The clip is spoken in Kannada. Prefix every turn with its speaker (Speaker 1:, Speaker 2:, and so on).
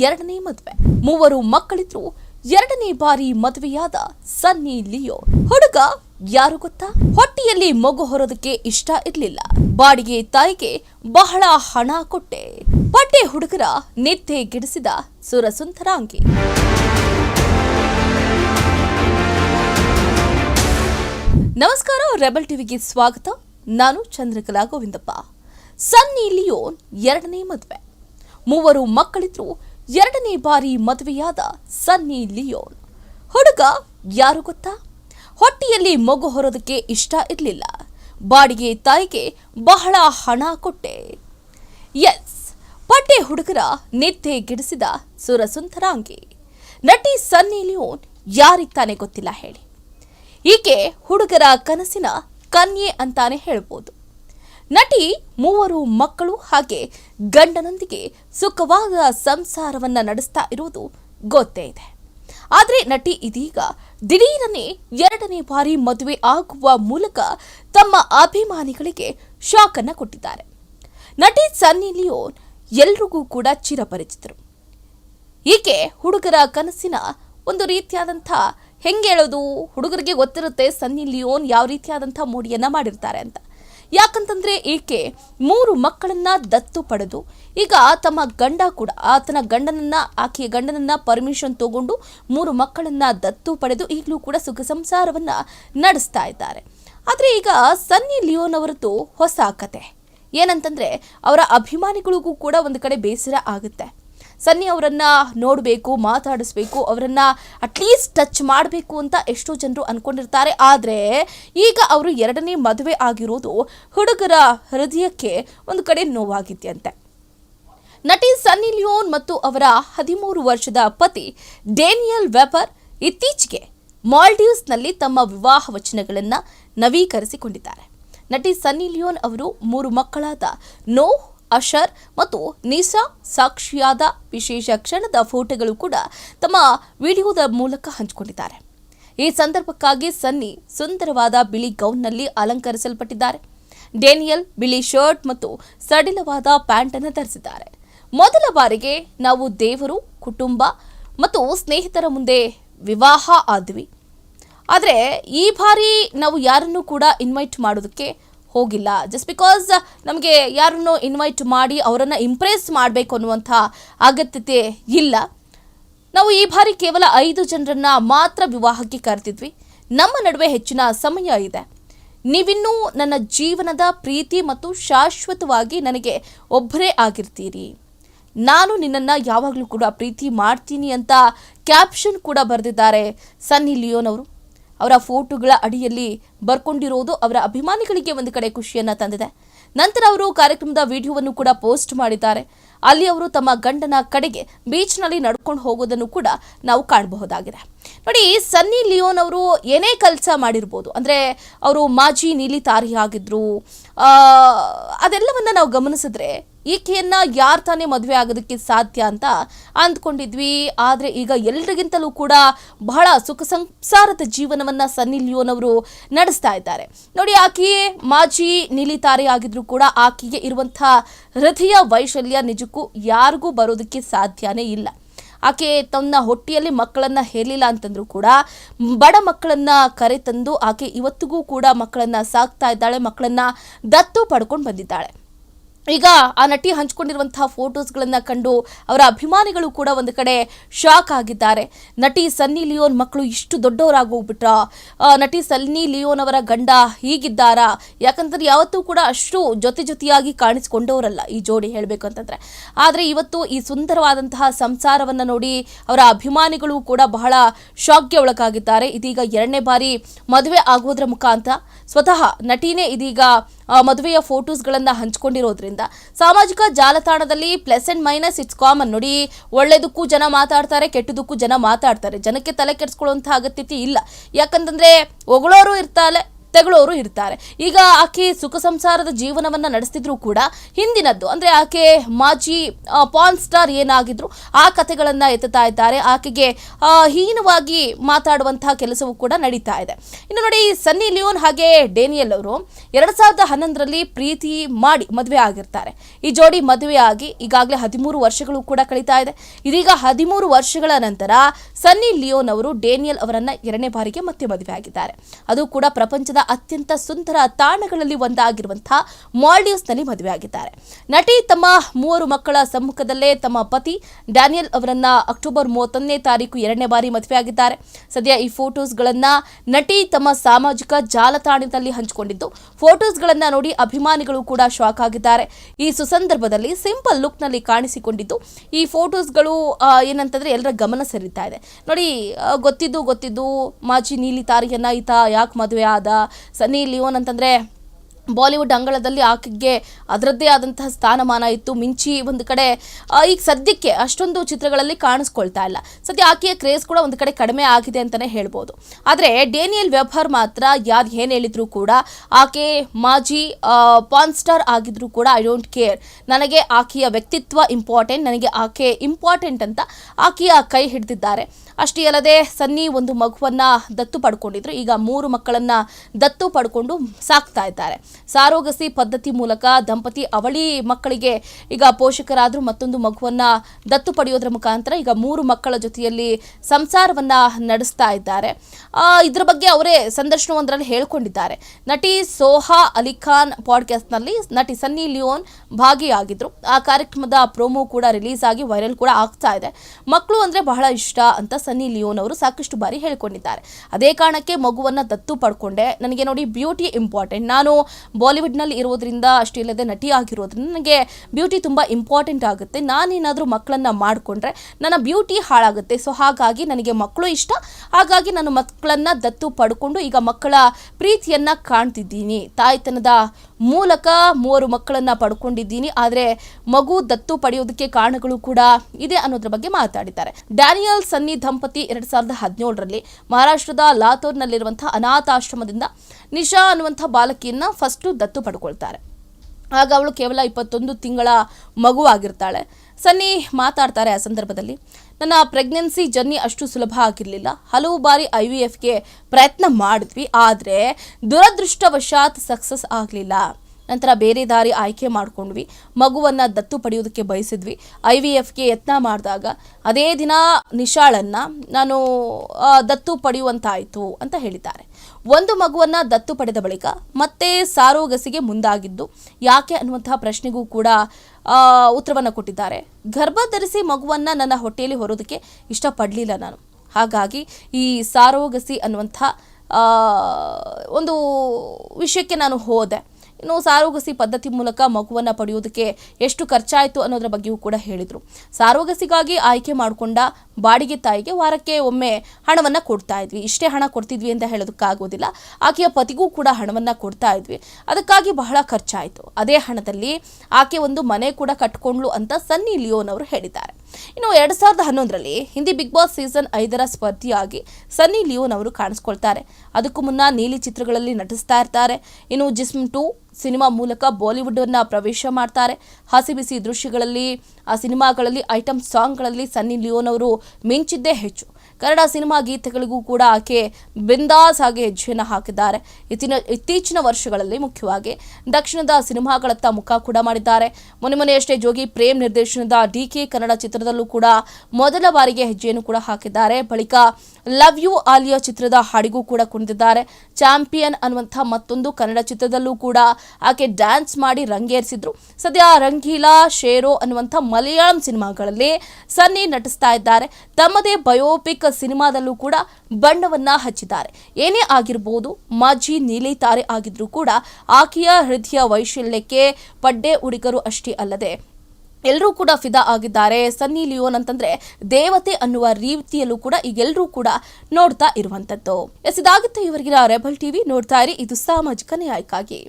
Speaker 1: ಎರಡನೇ ಮದುವೆ. ಮೂವರು ಮಕ್ಕಳಿದ್ರು. ಎರಡನೇ ಬಾರಿ ಮದುವೆಯಾದ ಸನ್ನಿ ಲಿಯೋ. ಹುಡುಗ ಯಾರು ಗೊತ್ತಾ? ಹೊಟ್ಟೆಯಲ್ಲಿ ಮಗು ಹೊರೋದಕ್ಕೆ ಇಷ್ಟ ಇರಲಿಲ್ಲ. ಬಾಡಿಗೆ ತಾಯಿಗೆ ಬಹಳ ಹಣ ಕೊಟ್ಟೆ. ಬಟ್ಟೆ ಹುಡುಗರ ನಿದ್ದೆ ಗಿಡಿಸಿದ ಸುರಸುಂದರಾಂಗಿ ನಮಸ್ಕಾರ, ರೆಬಲ್ ಟಿವಿಗೆ ಸ್ವಾಗತ. ನಾನು ಚಂದ್ರಕಲಾ ಗೋವಿಂದಪ್ಪ. ಸನ್ನಿ ಲಿಯೋನ್ ಎರಡನೇ ಮದುವೆ. ಮೂವರು ಮಕ್ಕಳಿದ್ರು. ಎರಡನೇ ಬಾರಿ ಮದುವೆಯಾದ ಸನ್ನಿ ಲಿಯೋನ್. ಹುಡುಗ ಯಾರು ಗೊತ್ತಾ? ಹೊಟ್ಟೆಯಲ್ಲಿ ಮಗು ಹೊರೋದಕ್ಕೆ ಇಷ್ಟ ಇರಲಿಲ್ಲ. ಬಾಡಿಗೆ ತಾಯಿಗೆ ಬಹಳ ಹಣ ಕೊಟ್ಟೆ. ಎಸ್ ಪಟ್ಟೆ ಹುಡುಗರ ನಿದ್ದೆ ಗಿಡಿಸಿದ ಸುರಸುಂದರಾಂಗಿ. ನಟಿ ಸನ್ನಿ ಲಿಯೋನ್ ಯಾರಿಗ್ತಾನೆ ಗೊತ್ತಿಲ್ಲ ಹೇಳಿ. ಈಕೆ ಹುಡುಗರ ಕನಸಿನ ಕನ್ಯೆ ಅಂತಾನೆ ಹೇಳ್ಬೋದು. ನಟಿ ಮೂವರು ಮಕ್ಕಳು ಹಾಗೆ ಗಂಡನೊಂದಿಗೆ ಸುಖವಾದ ಸಂಸಾರವನ್ನ ನಡೆಸ್ತಾ ಇರುವುದು ಗೊತ್ತೇ ಇದೆ. ಆದರೆ ನಟಿ ಇದೀಗ ದಿಢೀರನೆ ಎರಡನೇ ಬಾರಿ ಮದುವೆ ಆಗುವ ಮೂಲಕ ತಮ್ಮ ಅಭಿಮಾನಿಗಳಿಗೆ ಶಾಕ್ ಅನ್ನ ಕೊಟ್ಟಿದ್ದಾರೆ. ನಟಿ ಸನ್ನಿ ಲಿಯೋನ್ ಎಲ್ರಿಗೂ ಕೂಡ ಚಿರಪರಿಚಿತರು. ಈಕೆ ಹುಡುಗರ ಕನಸಿನ ಒಂದು ರೀತಿಯಾದಂಥ ಹೆಂಗೆ ಹೇಳೋದು, ಹುಡುಗರಿಗೆ ಗೊತ್ತಿರುತ್ತೆ ಸನ್ನಿ ಲಿಯೋನ್ ಯಾವ ರೀತಿಯಾದಂಥ ಮೋಡಿಯನ್ನ ಮಾಡಿರ್ತಾರೆ ಅಂತ. ಯಾಕಂತಂದ್ರೆ ಈಕೆ ಮೂರು ಮಕ್ಕಳನ್ನ ದತ್ತು ಪಡೆದು, ಈಗ ತಮ್ಮ ಗಂಡ ಕೂಡ, ಆತನ ಗಂಡನನ್ನ, ಆಕೆಯ ಗಂಡನನ್ನ ಪರ್ಮಿಷನ್ ತಗೊಂಡು ಮೂರು ಮಕ್ಕಳನ್ನ ದತ್ತು ಪಡೆದು ಈಗಲೂ ಕೂಡ ಸುಖ ಸಂಸಾರವನ್ನ ನಡೆಸ್ತಾ ಇದ್ದಾರೆ. ಆದರೆ ಈಗ ಸನ್ನಿ ಲಿಯೋನ್ ಅವರದ್ದು ಹೊಸ ಕತೆ. ಏನಂತಂದ್ರೆ, ಅವರ ಅಭಿಮಾನಿಗಳಿಗೂ ಕೂಡ ಒಂದು ಕಡೆ ಬೇಸರ ಆಗುತ್ತೆ. ಸನ್ನಿ ಅವರನ್ನ ನೋಡಬೇಕು, ಮಾತಾಡಿಸ್ಬೇಕು, ಅವರನ್ನ ಅಟ್ಲೀಸ್ಟ್ ಟಚ್ ಮಾಡಬೇಕು ಅಂತ ಎಷ್ಟೋ ಜನರು ಅನ್ಕೊಂಡಿರ್ತಾರೆ. ಆದರೆ ಈಗ ಅವರು ಎರಡನೇ ಮದುವೆ ಆಗಿರೋದು ಹುಡುಗರ ಹೃದಯಕ್ಕೆ ಒಂದು ಕಡೆ ನೋವಾಗಿದೆಯಂತೆ. ನಟಿ ಸನ್ನಿ ಲಿಯೋನ್ ಮತ್ತು ಅವರ ಹದಿಮೂರು ವರ್ಷದ ಪತಿ ಡೇನಿಯಲ್ ವೆಪರ್ ಇತ್ತೀಚೆಗೆ ಮಾಲ್ಡೀವ್ಸ್ನಲ್ಲಿ ತಮ್ಮ ವಿವಾಹ ವಚನಗಳನ್ನು ನವೀಕರಿಸಿಕೊಂಡಿದ್ದಾರೆ. ನಟಿ ಸನ್ನಿ ಲಿಯೋನ್ ಅವರು ಮೂರು ಮಕ್ಕಳಾದ ನೋ ಅಶರ್ ಮತ್ತು ನಿಸಾ ಸಾಕ್ಷಿಯಾದ ವಿಶೇಷ ಕ್ಷಣದ ಫೋಟೋಗಳು ಕೂಡ ತಮ್ಮ ವಿಡಿಯೋದ ಮೂಲಕ ಹಂಚಿಕೊಂಡಿದ್ದಾರೆ. ಈ ಸಂದರ್ಭಕ್ಕಾಗಿ ಸನ್ನಿ ಸುಂದರವಾದ ಬಿಳಿ ಗೌನ್ನಲ್ಲಿ ಅಲಂಕರಿಸಲ್ಪಟ್ಟಿದ್ದಾರೆ. ಡೇನಿಯಲ್ ಬಿಳಿ ಶರ್ಟ್ ಮತ್ತು ಸಡಿಲವಾದ ಪ್ಯಾಂಟ್ ಅನ್ನು ಧರಿಸಿದ್ದಾರೆ. ಮೊದಲ ಬಾರಿಗೆ ನಾವು ದೇವರು, ಕುಟುಂಬ ಮತ್ತು ಸ್ನೇಹಿತರ ಮುಂದೆ ವಿವಾಹ ಆದ್ವಿ. ಆದರೆ ಈ ಬಾರಿ ನಾವು ಯಾರನ್ನು ಕೂಡ ಇನ್ವೈಟ್ ಮಾಡೋದಕ್ಕೆ ಹೋಗಿಲ್ಲ. ಜಸ್ಟ್ ಬಿಕಾಸ್ ನಮಗೆ ಯಾರನ್ನು ಇನ್ವೈಟ್ ಮಾಡಿ ಅವರನ್ನು ಇಂಪ್ರೆಸ್ ಮಾಡಬೇಕು ಅನ್ನುವಂಥ ಅಗತ್ಯತೆ ಇಲ್ಲ. ನಾವು ಈ ಬಾರಿ ಕೇವಲ ಐದು ಜನರನ್ನು ಮಾತ್ರ ವಿವಾಹಕ್ಕೆ ಕರೆದಿದ್ವಿ. ನಮ್ಮ ನಡುವೆ ಹೆಚ್ಚಿನ ಸಮಯ ಇದೆ. ನೀವಿನ್ನೂ ನನ್ನ ಜೀವನದ ಪ್ರೀತಿ ಮತ್ತು ಶಾಶ್ವತವಾಗಿ ನನಗೆ ಒಬ್ಬರೇ ಆಗಿರ್ತೀರಿ. ನಾನು ನಿನ್ನನ್ನು ಯಾವಾಗಲೂ ಕೂಡ ಪ್ರೀತಿ ಮಾಡ್ತೀನಿ ಅಂತ ಕ್ಯಾಪ್ಷನ್ ಕೂಡ ಬರೆದಿದ್ದಾರೆ ಸನ್ನಿ ಲಿಯೋನ್ ಅವರು. ಅವರ ಫೋಟೋಗಳ ಅಡಿಯಲ್ಲಿ ಬರ್ಕೊಂಡಿರೋದು ಅವರ ಅಭಿಮಾನಿಗಳಿಗೆ ಒಂದು ಕಡೆ ಖುಷಿಯನ್ನ ತಂದಿದೆ. ನಂತರ ಅವರು ಕಾರ್ಯಕ್ರಮದ ವಿಡಿಯೋವನ್ನು ಕೂಡ ಪೋಸ್ಟ್ ಮಾಡಿದ್ದಾರೆ. ಅಲ್ಲಿ ಅವರು ತಮ್ಮ ಗಂಡನ ಕಡೆಗೆ ಬೀಚ್ನಲ್ಲಿ ನಡ್ಕೊಂಡು ಹೋಗೋದನ್ನು ಕೂಡ ನಾವು ಕಾಣಬಹುದಾಗಿದೆ. ನೋಡಿ, ಸನ್ನಿ ಲಿಯೋನ್ ಅವರು ಏನೇ ಕೆಲಸ ಮಾಡಿರ್ಬೋದು, ಅಂದರೆ ಅವರು ಮಾಜಿ ನೀಲಿ ತಾರಿ ಆಗಿದ್ರು ಅದೆಲ್ಲವನ್ನು ಅದೆಲ್ಲವನ್ನ ನಾವು ಗಮನಿಸಿದ್ರೆ ಈಕೆಯನ್ನ ಯಾರು ತಾನೇ ಮದುವೆ ಆಗೋದಕ್ಕೆ ಸಾಧ್ಯ ಅಂತ ಅಂದ್ಕೊಂಡಿದ್ವಿ. ಆದರೆ ಈಗ ಎಲ್ರಿಗಿಂತಲೂ ಕೂಡ ಬಹಳ ಸುಖ ಸಂಸಾರದ ಜೀವನವನ್ನ ಸನ್ನಿ ಲಿಯೋನ್ ಅವರು ನಡೆಸ್ತಾ ಇದ್ದಾರೆ. ನೋಡಿ, ಆಕೆಯೇ ಮಾಜಿ ನೀಲಿ ತಾರೆ ಆಗಿದ್ರು ಕೂಡ ಆಕೆಗೆ ಇರುವಂತಹ ಹೃದಯ ವೈಶಲ್ಯ ನಿಜಕ್ಕೂ ಯಾರಿಗೂ ಬರೋದಕ್ಕೆ ಸಾಧ್ಯನೇ ಇಲ್ಲ. ಆಕೆ ತನ್ನ ಹೊಟ್ಟೆಯಲ್ಲಿ ಮಕ್ಕಳನ್ನ ಹೇರಲಿಲ್ಲ ಅಂತಂದ್ರೂ ಕೂಡ ಬಡ ಮಕ್ಕಳನ್ನ ಕರೆತಂದು ಆಕೆ ಇವತ್ತಿಗೂ ಕೂಡ ಮಕ್ಕಳನ್ನ ಸಾಕ್ತಾ ಇದ್ದಾಳೆ, ಮಕ್ಕಳನ್ನ ದತ್ತು ಪಡ್ಕೊಂಡು ಬಂದಿದ್ದಾಳೆ. ಈಗ ಆ ನಟಿ ಹಂಚಿಕೊಂಡಿರುವಂತಹ ಫೋಟೋಸ್ಗಳನ್ನು ಕಂಡು ಅವರ ಅಭಿಮಾನಿಗಳು ಕೂಡ ಒಂದು ಕಡೆ ಶಾಕ್ ಆಗಿದ್ದಾರೆ. ನಟಿ ಸನ್ನಿ ಲಿಯೋನ್ ಮಕ್ಕಳು ಇಷ್ಟು ದೊಡ್ಡವರಾಗೋಗ್ಬಿಟ್ರ ನಟಿ ಸನ್ನಿ ಲಿಯೋನ್ ಅವರ ಗಂಡ ಹೀಗಿದ್ದಾರಾ? ಯಾಕಂತಂದ್ರೆ ಯಾವತ್ತೂ ಕೂಡ ಅಷ್ಟು ಜೊತೆ ಜೊತೆಯಾಗಿ ಕಾಣಿಸ್ಕೊಂಡವರಲ್ಲ ಈ ಜೋಡಿ ಹೇಳಬೇಕು ಅಂತಂದ್ರೆ. ಆದರೆ ಇವತ್ತು ಈ ಸುಂದರವಾದಂತಹ ಸಂಸಾರವನ್ನು ನೋಡಿ ಅವರ ಅಭಿಮಾನಿಗಳು ಕೂಡ ಬಹಳ ಶಾಕ್ಗೆ ಒಳಗಾಗಿದ್ದಾರೆ. ಇದೀಗ ಎರಡನೇ ಬಾರಿ ಮದುವೆ ಆಗೋದ್ರ ಮುಖಾಂತರ ಸ್ವತಃ ನಟಿನೇ ಇದೀಗ ಮದುವೆಯ ಫೋಟೋಸ್ಗಳನ್ನು ಹಂಚ್ಕೊಂಡಿರೋದ್ರಿಂದ ಸಾಮಾಜಿಕ ಜಾಲತಾಣದಲ್ಲಿ plus and minus, it's common ನೋಡಿ. ಒಳ್ಳೇದಕ್ಕೂ ಜನ ಮಾತಾಡ್ತಾರೆ, ಕೆಟ್ಟದಕ್ಕೂ ಜನ ಮಾತಾಡ್ತಾರೆ. ಜನಕ್ಕೆ ತಲೆ ಕೆಡಿಸ್ಕೊಳ್ಳುವಂಥ ಅಗತ್ಯತೆ ಇಲ್ಲ. ಯಾಕಂತಂದರೆ, ಹೊಗಳೋರು ಇರ್ತಾರೆ ತೆಗಳೋರು ಇರ್ತಾರೆ. ಈಗ ಆಕೆ ಸುಖ ಸಂಸಾರದ ಜೀವನವನ್ನ ನಡೆಸ್ತಿದ್ರು ಕೂಡ ಹಿಂದಿನದ್ದು. ಅಂದ್ರೆ ಆಕೆ ಮಾಜಿ ಪಾನ್ ಸ್ಟಾರ್ ಏನಾಗಿದ್ರು ಆ ಕಥೆಗಳನ್ನ ಎತ್ತುತ್ತಾ ಇದ್ದಾರೆ. ಆಕೆಗೆ ಹೀನವಾಗಿ ಮಾತಾಡುವಂತಹ ಕೆಲಸವೂ ಕೂಡ ನಡೀತಾ ಇದೆ. ಇನ್ನು ನೋಡಿ, ಸನ್ನಿ ಲಿಯೋನ್ ಹಾಗೆ ಡೇನಿಯಲ್ ಅವರು ಎರಡ್ ಸಾವಿರದ ಹನ್ನೊಂದರಲ್ಲಿ ಪ್ರೀತಿ ಮಾಡಿ ಮದುವೆ ಆಗಿರ್ತಾರೆ. ಈ ಜೋಡಿ ಮದುವೆಯಾಗಿ ಈಗಾಗಲೇ ಹದಿಮೂರು ವರ್ಷಗಳು ಕೂಡ ಕಳೀತಾ ಇದೆ. ಇದೀಗ ಹದಿಮೂರು ವರ್ಷಗಳ ನಂತರ ಸನ್ನಿ ಲಿಯೋನ್ ಅವರು ಡೇನಿಯಲ್ ಅವರನ್ನ ಎರಡನೇ ಬಾರಿಗೆ ಮತ್ತೆ ಮದುವೆ ಆಗಿದ್ದಾರೆ ಅದು ಕೂಡ ಪ್ರಪಂಚದ ಅತ್ಯಂತ ಸುಂದರ ತಾಣಗಳಲ್ಲಿ ಒಂದಾಗಿರುವಂತಹ ಮಾಲ್ಡೀವ್ಸ್ನಲ್ಲಿ ಮದುವೆಯಾಗಿದ್ದಾರೆ. ನಟಿ ತಮ್ಮ ಮೂವರು ಮಕ್ಕಳ ಸಮ್ಮುಖದಲ್ಲೇ ತಮ್ಮ ಪತಿ ಡ್ಯಾನಿಯಲ್ ಅವರನ್ನ ಅಕ್ಟೋಬರ್ ಮೂವತ್ತೊಂದನೇ ತಾರೀಕು ಎರಡನೇ ಬಾರಿ ಮದುವೆ ಆಗಿದ್ದಾರೆ ಸದ್ಯ ಈ ಫೋಟೋಸ್ಗಳನ್ನ ನಟಿ ತಮ್ಮ ಸಾಮಾಜಿಕ ಜಾಲತಾಣದಲ್ಲಿ ಹಂಚಿಕೊಂಡಿದ್ದು, ಫೋಟೋಸ್ಗಳನ್ನ ನೋಡಿ ಅಭಿಮಾನಿಗಳು ಕೂಡ ಶಾಕ್ ಆಗಿದ್ದಾರೆ. ಈ ಸುಸಂದರ್ಭದಲ್ಲಿ ಸಿಂಪಲ್ ಲುಕ್ನಲ್ಲಿ ಕಾಣಿಸಿಕೊಂಡಿದ್ದು, ಈ ಫೋಟೋಸ್ಗಳು ಏನಂತಂದ್ರೆ ಎಲ್ಲರ ಗಮನ ಸೆರೀತಾ ಇದೆ. ನೋಡಿ ಗೊತ್ತಿದ್ದು ಗೊತ್ತಿದ್ದು, ಮಾಜಿ ನೀಲಿ ತಾರಿಯನ್ನ ಈತ ಯಾಕೆ ಮದುವೆ ಆದ ಸನ್ನಿ ಲಿಯೋನ್ ಅಂತಂದ್ರೆ ಬಾಲಿವುಡ್ ಅಂಗಳದಲ್ಲಿ ಆಕೆಗೆ ಅದರದ್ದೇ ಆದಂತಹ ಸ್ಥಾನಮಾನ ಇತ್ತು. ಮಿಂಚಿ ಒಂದು ಕಡೆ ಈಗ ಸದ್ಯಕ್ಕೆ ಅಷ್ಟೊಂದು ಚಿತ್ರಗಳಲ್ಲಿ ಕಾಣಿಸ್ಕೊಳ್ತಾ ಇಲ್ಲ. ಸದ್ಯ ಆಕೆಯ ಕ್ರೇಜ್ ಕೂಡ ಒಂದು ಕಡೆ ಕಡಿಮೆ ಆಗಿದೆ ಅಂತಲೇ ಹೇಳ್ಬೋದು. ಆದರೆ ಡೇನಿಯಲ್ ವ್ಯವಹಾರ್ ಮಾತ್ರ ಯಾರು ಏನು ಹೇಳಿದ್ರು ಕೂಡ, ಆಕೆ ಮಾಜಿ ಪಾನ್ ಸ್ಟಾರ್ ಆಗಿದ್ರು ಕೂಡ, ಐ ಡೋಂಟ್ ಕೇರ್. ನನಗೆ ಆಕೆಯ ವ್ಯಕ್ತಿತ್ವ ಇಂಪಾರ್ಟೆಂಟ್. ನನಗೆ ಆಕೆ ಇಂಪಾರ್ಟೆಂಟ್ ಅಂತ ಆಕೆಯ ಕೈ ಹಿಡಿದಿದ್ದಾರೆ. ಅಷ್ಟೇ ಅಲ್ಲದೆ ಸನ್ನಿ ಒಂದು ಮಗುವನ್ನು ದತ್ತು ಪಡ್ಕೊಂಡಿದ್ರು. ಈಗ ಮೂರು ಮಕ್ಕಳನ್ನು ದತ್ತು ಪಡ್ಕೊಂಡು ಸಾಕ್ತಾ ಇದ್ದಾರೆ. ಸಾರೋಗಸಿ ಪದ್ಧತಿ ಮೂಲಕ ದಂಪತಿ ಅವಳಿ ಮಕ್ಕಳಿಗೆ ಈಗ ಪೋಷಕರಾದರೂ ಮತ್ತೊಂದು ಮಗುವನ್ನ ದತ್ತು ಪಡೆಯೋದ್ರ ಮುಖಾಂತರ ಈಗ ಮೂರು ಮಕ್ಕಳ ಜೊತೆಯಲ್ಲಿ ಸಂಸಾರವನ್ನ ನಡೆಸ್ತಾ ಇದ್ದಾರೆ. ಇದ್ರ ಬಗ್ಗೆ ಅವರೇ ಸಂದರ್ಶನವೊಂದರಲ್ಲಿ ಹೇಳ್ಕೊಂಡಿದ್ದಾರೆ. ನಟಿ ಸೋಹಾ ಅಲಿಖಾನ್ ಪಾಡ್ಕಾಸ್ಟ್ನಲ್ಲಿ ನಟಿ ಸನ್ನಿ ಲಿಯೋನ್ ಭಾಗಿಯಾಗಿದ್ರು. ಆ ಕಾರ್ಯಕ್ರಮದ ಪ್ರೋಮೋ ಕೂಡ ರಿಲೀಸ್ ಆಗಿ ವೈರಲ್ ಕೂಡ ಆಗ್ತಾ ಇದೆ. ಮಕ್ಕಳು ಅಂದ್ರೆ ಬಹಳ ಇಷ್ಟ ಅಂತ ಸನ್ನಿ ಲಿಯೋನ್ ಅವರು ಸಾಕಷ್ಟು ಬಾರಿ ಹೇಳ್ಕೊಂಡಿದ್ದಾರೆ. ಅದೇ ಕಾರಣಕ್ಕೆ ಮಗುವನ್ನ ದತ್ತು ಪಡ್ಕೊಂಡೆ. ನನಗೆ ನೋಡಿ ಬ್ಯೂಟಿ ಇಂಪಾರ್ಟೆಂಟ್. ನಾನು ಬಾಲಿವುಡ್ನಲ್ಲಿ ಇರೋದ್ರಿಂದ ಅಷ್ಟು ಇಲ್ಲದೆ ನಟಿ ಆಗಿರೋದ್ರಿಂದ ನನಗೆ ಬ್ಯೂಟಿ ತುಂಬ ಇಂಪಾರ್ಟೆಂಟ್ ಆಗುತ್ತೆ. ನಾನೇನಾದರೂ ಮಕ್ಕಳನ್ನು ಮಾಡಿಕೊಂಡ್ರೆ ನನ್ನ ಬ್ಯೂಟಿ ಹಾಳಾಗುತ್ತೆ. ಸೊ ಹಾಗಾಗಿ ನನಗೆ ಮಕ್ಕಳು ಇಷ್ಟ. ಹಾಗಾಗಿ ನಾನು ಮಕ್ಕಳನ್ನು ದತ್ತು ಪಡ್ಕೊಂಡು ಈಗ ಮಕ್ಕಳ ಪ್ರೀತಿಯನ್ನು ಕಾಣ್ತಿದ್ದೀನಿ. ತಾಯ್ತನದ ಮೂಲಕ ಮೂವರು ಮಕ್ಕಳನ್ನ ಪಡ್ಕೊಂಡಿದ್ದೀನಿ. ಆದರೆ ಮಗು ದತ್ತು ಪಡೆಯೋದಕ್ಕೆ ಕಾರಣಗಳು ಕೂಡ ಇದೆ ಅನ್ನೋದ್ರ ಬಗ್ಗೆ ಮಾತಾಡಿದ್ದಾರೆ. ಡ್ಯಾನಿಯಲ್ ಸನ್ನಿ ದಂಪತಿ ಎರಡ್ ಸಾವಿರದ ಹದಿನೇಳರಲ್ಲಿ ಮಹಾರಾಷ್ಟ್ರದ ಲಾತೂರ್ನಲ್ಲಿರುವಂತಹ ಅನಾಥಾಶ್ರಮದಿಂದ ನಿಶಾ ಅನ್ನುವಂಥ ಬಾಲಕಿಯನ್ನ ಫಸ್ಟು ದತ್ತು ಪಡ್ಕೊಳ್ತಾರೆ. ಆಗ ಅವಳು ಕೇವಲ ಇಪ್ಪತ್ತೊಂದು ತಿಂಗಳ ಮಗುವಾಗಿರ್ತಾಳೆ ಸನ್ನಿ ಮಾತಾಡ್ತಾರೆ ಆ ಸಂದರ್ಭದಲ್ಲಿ. ನನ್ನ ಪ್ರೆಗ್ನೆನ್ಸಿ ಜರ್ನಿ ಅಷ್ಟು ಸುಲಭ ಆಗಿರಲಿಲ್ಲ. ಹಲವು ಬಾರಿ ಐ ವಿ ಎಫ್ಗೆ ಪ್ರಯತ್ನ ಮಾಡಿದ್ವಿ, ಆದರೆ ದುರದೃಷ್ಟವಶಾತ್ ಸಕ್ಸಸ್ ಆಗಲಿಲ್ಲ. ನಂತರ ಬೇರೆ ದಾರಿ ಆಯ್ಕೆ ಮಾಡಿಕೊಂಡ್ವಿ. ಮಗುವನ್ನ ದತ್ತು ಪಡೆಯೋದಕ್ಕೆ ಬಯಸಿದ್ವಿ. ಐ ವಿ ಎಫ್ಗೆ ಯತ್ನ ಮಾಡಿದಾಗ ಅದೇ ದಿನ ನಿಶಾಳನ್ನ ನಾನು ದತ್ತು ಪಡೆಯುವಂತಾಯಿತು ಅಂತ ಹೇಳಿದ್ದಾರೆ. ಒಂದು ಮಗುವನ್ನ ದತ್ತು ಪಡೆದ ಬಳಿಕ ಮತ್ತೆ ಸಾರೋಗಸಿಗೆ ಮುಂದಾಗಿದ್ದು ಯಾಕೆ ಅನ್ನುವಂತಹ ಪ್ರಶ್ನೆಗೂ ಕೂಡ ಉತ್ತರವನ್ನು ಕೊಟ್ಟಿದ್ದಾರೆ. ಗರ್ಭ ಧರಿಸಿ ಮಗುವನ್ನ ನನ್ನ ಹೊಟ್ಟೆಯಲ್ಲಿ ಹೊರೋದಕ್ಕೆ ಇಷ್ಟಪಡಲಿಲ್ಲ ನಾನು. ಹಾಗಾಗಿ ಈ ಸಾರೋಗಸಿ ಅನ್ನುವಂಥ ಒಂದು ವಿಷಯಕ್ಕೆ ನಾನು ಹೋದೆ. ಇನ್ನು ಸಾರೋಗಸಿ ಪದ್ಧತಿ ಮೂಲಕ ಮಗುವನ್ನು ಪಡೆಯೋದಕ್ಕೆ ಎಷ್ಟು ಖರ್ಚಾಯಿತು ಅನ್ನೋದ್ರ ಬಗ್ಗೆಯೂ ಕೂಡ ಹೇಳಿದರು. ಸಾರೋಗಸಿಗಾಗಿ ಆಯ್ಕೆ ಮಾಡಿಕೊಂಡ ಬಾಡಿಗೆ ತಾಯಿಗೆ ವಾರಕ್ಕೆ ಒಮ್ಮೆ ಹಣವನ್ನು ಕೊಡ್ತಾ ಇದ್ವಿ. ಇಷ್ಟೇ ಹಣ ಕೊಡ್ತಿದ್ವಿ ಅಂತ ಹೇಳೋದಕ್ಕಾಗೋದಿಲ್ಲ. ಆಕೆಯ ಪತಿಗೂ ಕೂಡ ಹಣವನ್ನು ಕೊಡ್ತಾ ಇದ್ವಿ. ಅದಕ್ಕಾಗಿ ಬಹಳ ಖರ್ಚಾಯಿತು. ಅದೇ ಹಣದಲ್ಲಿ ಆಕೆ ಒಂದು ಮನೆ ಕೂಡ ಕಟ್ಕೊಂಡ್ಲು ಅಂತ ಸನ್ನಿ ಲಿಯೋನ್ ಅವರು ಹೇಳಿದ್ದಾರೆ. ಇನ್ನು ಎರಡು ಸಾವಿರದ ಹನ್ನೊಂದರಲ್ಲಿ ಹಿಂದಿ ಬಿಗ್ ಬಾಸ್ ಸೀಸನ್ ಐದರ ಸ್ಪರ್ಧಿಯಾಗಿ ಸನ್ನಿ ಲಿಯೋನ್ ಅವರು ಕಾಣಿಸ್ಕೊಳ್ತಾರೆ. ಅದಕ್ಕೂ ಮುನ್ನ ನೀಲಿ ಚಿತ್ರಗಳಲ್ಲಿ ನಟಿಸ್ತಾ ಇರ್ತಾರೆ. ಇನ್ನು ಜಿಸ್ಮ್ ಟು ಸಿನಿಮಾ ಮೂಲಕ ಬಾಲಿವುಡ್ ಅನ್ನ ಪ್ರವೇಶ ಮಾಡ್ತಾರೆ. ಹಸಿಬಿಸಿ ದೃಶ್ಯಗಳಲ್ಲಿ, ಆ ಸಿನಿಮಾಗಳಲ್ಲಿ ಐಟಮ್ ಸಾಂಗ್ಗಳಲ್ಲಿ ಸನ್ನಿ ಲಿಯೋನ್ ಅವರು ಮಿಂಚಿದ್ದೇ ಹೆಚ್ಚು. ಕನ್ನಡ ಸಿನಿಮಾ ಗೀತೆಗಳಿಗೂ ಕೂಡ ಆಕೆ ಬಿಂದಾಸ್ ಆಗಿ ಹೆಜ್ಜೆಯನ್ನು ಹಾಕಿದ್ದಾರೆ. ಇತ್ತಿನ, ಇತ್ತೀಚಿನ ವರ್ಷಗಳಲ್ಲಿ ಮುಖ್ಯವಾಗಿ ದಕ್ಷಿಣದ ಸಿನಿಮಾಗಳತ್ತ ಮುಖ ಕೂಡ ಮಾಡಿದ್ದಾರೆ. ಮೊನ್ನೆ ಮೊನ್ನೆಯಷ್ಟೇ ಜೋಗಿ ಪ್ರೇಮ್ ನಿರ್ದೇಶನದ ಡಿ ಕೆ ಕನ್ನಡ ಚಿತ್ರದಲ್ಲೂ ಕೂಡ ಮೊದಲ ಬಾರಿಗೆ ಹೆಜ್ಜೆಯನ್ನು ಕೂಡ ಹಾಕಿದ್ದಾರೆ. ಬಳಿಕ ಲವ್ ಯು ಆಲಿಯಾ ಚಿತ್ರದ ಹಾಡಿಗೂ ಕೂಡ ಕುಣಿದಿದ್ದಾರೆ. ಚಾಂಪಿಯನ್ ಅನ್ನುವಂಥ ಮತ್ತೊಂದು ಕನ್ನಡ ಚಿತ್ರದಲ್ಲೂ ಕೂಡ ಆಕೆ ಡ್ಯಾನ್ಸ್ ಮಾಡಿ ರಂಗೇರಿಸಿದ್ರು. ಸದ್ಯ ರಂಗೀಲಾ ಶೇರೋ ಅನ್ನುವಂಥ ಮಲಯಾಳಂ ಸಿನಿಮಾಗಳಲ್ಲಿ ಸನ್ನಿ ನಟಿಸ್ತಾ ಇದ್ದಾರೆ. ತಮ್ಮದೇ ಬಯೋಪಿಕ್ ಸಿನಿಮಾದಲ್ಲೂ ಕೂಡ ಬಣ್ಣವನ್ನ ಹಚ್ಚಿದ್ದಾರೆ. ಏನೇ ಆಗಿರ್ಬೋದು, ಮಾಜಿ ನೀಲಿ ತಾರೆ ಆಗಿದ್ರೂ ಕೂಡ ಆಕೆಯ ಹೃದಯ ವೈಶಲ್ಯಕ್ಕೆ ಪಡ್ಡೆ ಹುಡುಗರು ಅಷ್ಟೇ ಅಲ್ಲದೆ ಎಲ್ಲರೂ ಕೂಡ ಫಿದಾ ಆಗಿದ್ದಾರೆ. ಸನ್ನಿ ಲಿಯೋನ್ ಅಂತಂದ್ರೆ ದೇವತೆ ಅನ್ನುವ ರೀತಿಯಲ್ಲೂ ಕೂಡ ಈಗೆಲ್ಲರೂ ಕೂಡ ನೋಡ್ತಾ ಇರುವಂತದ್ದು ಎಸ್, ಇದಾಗಿತ್ತು ಇವರಿಗಿನ ರೆಬಲ್ ಟಿವಿ. ನೋಡ್ತಾ ಇರಿ, ಇದು ಸಾಮಾಜಿಕ ನ್ಯಾಯಕ್ಕಾಗಿ.